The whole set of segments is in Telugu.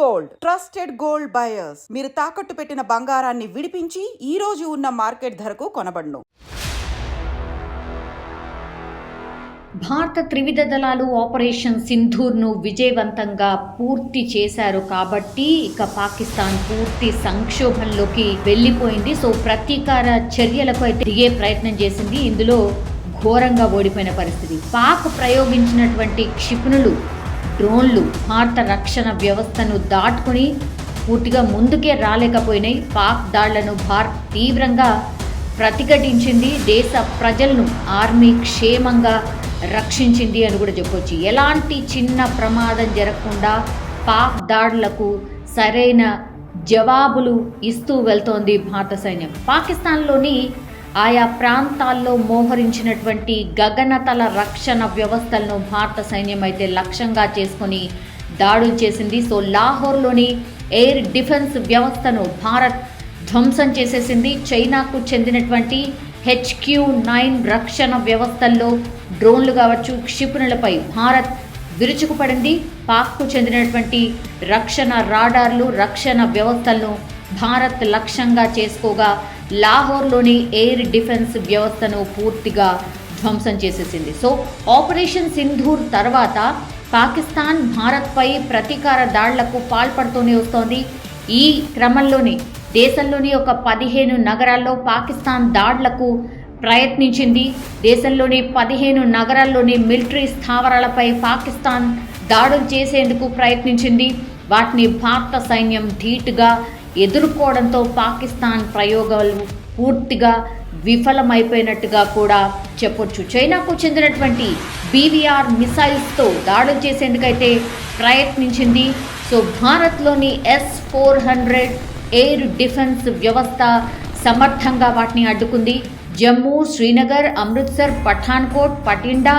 గోల్డ్. Trusted gold buyers. మీరు తాకట్టు పెట్టిన బంగారాన్ని విడిపించి ఈ రోజు ఉన్న మార్కెట్ ధరకు కొనబడును. భారత త్రివిధ దళాలు ఆపరేషన్ సింధూర్ను విజయవంతంగా పూర్తి చేశారు కాబట్టి ఇక పాకిస్తాన్ పూర్తి సంక్షోభంలోకి వెళ్ళిపోయింది. సో ప్రతీకార చర్యలకు అయితే దిగే ప్రయత్నం చేసింది. ఇందులో ఘోరంగా ఓడిపోయిన పరిస్థితి. పాక్ ప్రయోగించినటువంటి క్షిపణులు డ్రోన్లు భారత రక్షణ వ్యవస్థను దాటుకుని పూర్తిగా ముందుకే రాలేకపోయినాయి. పాక్ దాళ్ళను భారత్ తీవ్రంగా ప్రతిఘటించింది. దేశ ప్రజలను ఆర్మీ క్షేమంగా రక్షించింది అని కూడా చెప్పొచ్చు. ఎలాంటి చిన్న ప్రమాదం జరగకుండా పాక్ దాడులకు సరైన జవాబులు ఇస్తూ వెళ్తోంది భారత సైన్యం. పాకిస్తాన్లోని ఆయా ప్రాంతాల్లో మోహరించినటువంటి గగనతల రక్షణ వ్యవస్థలను భారత సైన్యం అయితే లక్ష్యంగా చేసుకొని దాడులు చేసింది. సో లాహోర్లోని ఎయిర్ డిఫెన్స్ వ్యవస్థను భారత్ ధ్వంసం చేసేసింది. చైనాకు చెందినటువంటి హెచ్క్యూ నైన్ రక్షణ వ్యవస్థల్లో డ్రోన్లు కావచ్చు క్షిపణులపై భారత్ విరుచుకుపడింది. పాక్కు చెందినటువంటి రక్షణ రాడార్లు రక్షణ వ్యవస్థలను భారత్ లక్ష్యంగా చేసుకోగా లాహోర్లోని ఎయిర్ డిఫెన్స్ వ్యవస్థను పూర్తిగా ధ్వంసం చేసేసింది. సో ఆపరేషన్ సింధూర్ తర్వాత పాకిస్తాన్ భారత్పై ప్రతీకార దాడులకు పాల్పడుతూనే వస్తోంది. ఈ క్రమంలోనే దేశంలోని ఒక పదిహేను నగరాల్లో పాకిస్తాన్ దాడులకు ప్రయత్నించింది. దేశంలోని పదిహేను నగరాల్లోని మిలిటరీ స్థావరాలపై పాకిస్తాన్ దాడులు చేసేందుకు ప్రయత్నించింది. వాటిని భారత సైన్యం ధీటుగా ఎదుర్కోవడంతో పాకిస్తాన్ ప్రయోగాలు పూర్తిగా విఫలమైపోయినట్టుగా కూడా చెప్పొచ్చు. చైనాకు చెందినటువంటి బీవీఆర్ మిసైల్స్తో దాడులు చేసేందుకైతే ప్రయత్నించింది. సో భారత్లోని S four hundred air defence వ్యవస్థ సమర్థంగా వాటిని అడ్డుకుంది. జమ్మూ శ్రీనగర్ అమృత్సర్ పఠాన్కోట్ పటిండా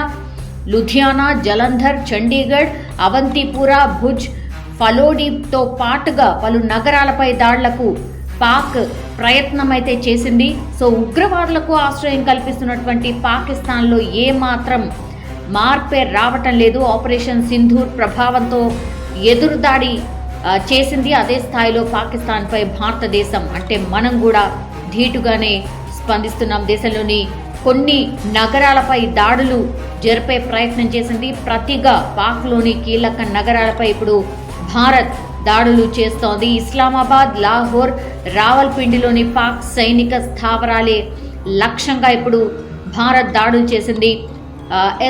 లుధియానా జలంధర్ చండీగఢ్ అవంతిపుర భుజ్ ఫలోడీతో పాటుగా పలు నగరాలపై దాడులకు పాక్ ప్రయత్నం అయితే చేసింది. సో ఉగ్రవాదులకు ఆశ్రయం కల్పిస్తున్నటువంటి పాకిస్తాన్లో ఏమాత్రం మార్పే రావటం లేదు. ఆపరేషన్ సింధూర్ ప్రభావంతో ఎదురుదాడి చేసింది. అదే స్థాయిలో పాకిస్తాన్పై భారతదేశం. అంటే మనం కూడా ధీటుగానే స్పందిస్తున్నాం. దేశంలోని కొన్ని నగరాలపై దాడులు జరిపే ప్రయత్నం చేసింది. ప్రతిగా పాక్లోని కీలక నగరాలపై ఇప్పుడు భారత్ దాడులు చేస్తోంది ఇస్లామాబాద్ లాహోర్ రావల్పిండిలోని పాక్ సైనిక స్థావరాలే లక్ష్యంగా ఇప్పుడు భారత్ దాడులు చేసింది.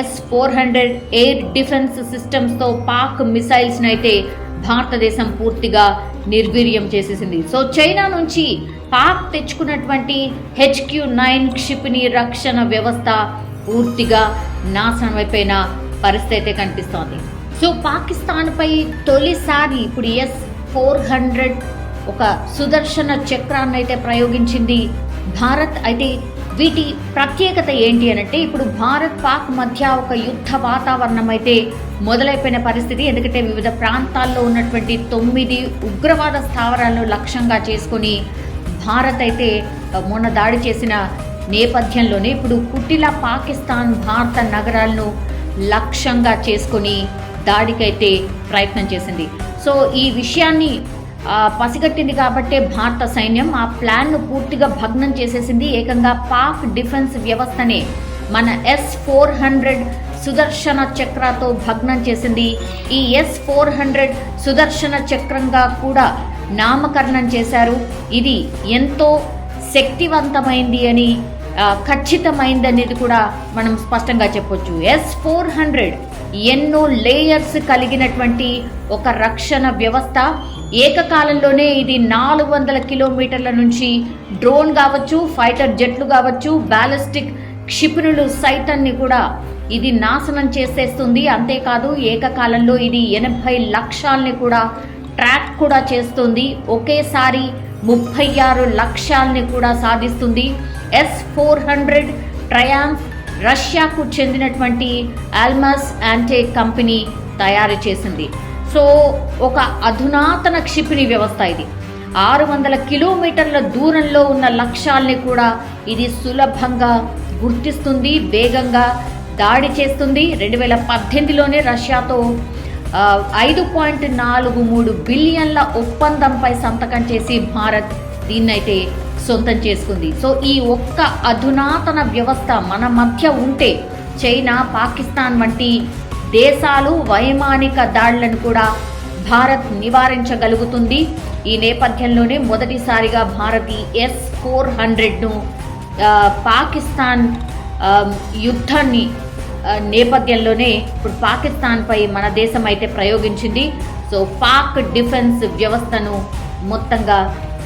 S four hundred air defence సిస్టమ్స్తో Pak మిసైల్స్ని అయితే భారతదేశం పూర్తిగా నిర్వీర్యం చేసేసింది. సో చైనా నుంచి పాక్ తెచ్చుకున్నటువంటి హెచ్క్యూ నైన్ క్షిపణి రక్షణ వ్యవస్థ పూర్తిగా నాశనం అయిపోయిన పరిస్థితి అయితే కనిపిస్తోంది. సో పాకిస్తాన్పై తొలిసారి ఇప్పుడు ఎస్ ఫోర్ హండ్రెడ్ ఒక సుదర్శన చక్రాన్ని అయితే ప్రయోగించింది భారత్. అయితే వీటి ప్రత్యేకత ఏంటి అనంటే ఇప్పుడు భారత్ పాక్ మధ్య ఒక యుద్ధ వాతావరణం అయితే మొదలైపోయిన పరిస్థితి. ఎందుకంటే వివిధ ప్రాంతాల్లో ఉన్నటువంటి తొమ్మిది ఉగ్రవాద స్థావరాలను లక్ష్యంగా చేసుకొని భారత్ అయితే మొన్న దాడి చేసిన నేపథ్యంలోనే ఇప్పుడు కుటిల పాకిస్తాన్ భారత నగరాలను లక్ష్యంగా చేసుకొని దాడికైతే ప్రయత్నం చేసింది. సో ఈ విషయాన్ని పసిగట్టింది కాబట్టే భారత సైన్యం ఆ ప్లాన్ను పూర్తిగా భగ్నం చేసేసింది. ఏకంగా పాక్ డిఫెన్స్ వ్యవస్థనే మన ఎస్ ఫోర్ హండ్రెడ్ సుదర్శన చక్రతో భగ్నం చేసింది. ఈ ఎస్ ఫోర్ హండ్రెడ్ సుదర్శన చక్రంగా కూడా నామకరణం చేశారు. ఇది ఎంతో శక్తివంతమైంది అని ఖచ్చితమైందనేది కూడా మనం స్పష్టంగా చెప్పొచ్చు. ఎస్ ఫోర్ హండ్రెడ్ ఎన్నో లేయర్స్ కలిగినటువంటి ఒక రక్షణ వ్యవస్థ. ఏకకాలంలోనే ఇది నాలుగు వందల కిలోమీటర్ల నుంచి డ్రోన్ కావచ్చు ఫైటర్ జెట్లు కావచ్చు బ్యాలిస్టిక్ క్షిపణులు సైతాన్ని కూడా ఇది నాశనం చేసేస్తుంది. అంతేకాదు ఏకకాలంలో ఇది ఎనభై లక్షల్ని కూడా ట్రాక్ కూడా చేస్తుంది. ఒకేసారి ముప్పై ఆరు లక్ష్యాల్ని కూడా సాధిస్తుంది. ఎస్ ఫోర్ హండ్రెడ్ ట్రయాంఫ్ రష్యాకు చెందినటువంటి ఆల్మస్ యాంటే కంపెనీ తయారు చేసింది. సో ఒక అధునాతన క్షిపణి వ్యవస్థ ఇది. ఆరు వందల కిలోమీటర్ల దూరంలో ఉన్న లక్ష్యాల్ని కూడా ఇది సులభంగా గుర్తిస్తుంది వేగంగా దాడి చేస్తుంది. రెండు వేల పద్దెనిమిదిలోనే రష్యాతో ఐదు పాయింట్ నాలుగు మూడు బిలియన్ల ఒప్పందంపై సంతకం చేసి భారత్ దీన్నైతే సొంతం చేసుకుంది. సో ఈ ఒక్క అధునాతన వ్యవస్థ మన మధ్య ఉంటే చైనా పాకిస్తాన్ వంటి దేశాలు వైమానిక దాడులను కూడా భారత్ నివారించగలుగుతుంది. ఈ నేపథ్యంలోనే మొదటిసారిగా భారత్ ఈ ఎస్ ఫోర్ హండ్రెడ్ను పాకిస్తాన్ యుద్ధాన్ని నేపథ్యంలోనే ఇప్పుడు పాకిస్తాన్పై మన దేశం అయితే ప్రయోగించింది. సో పాక్ డిఫెన్స్ వ్యవస్థను మొత్తంగా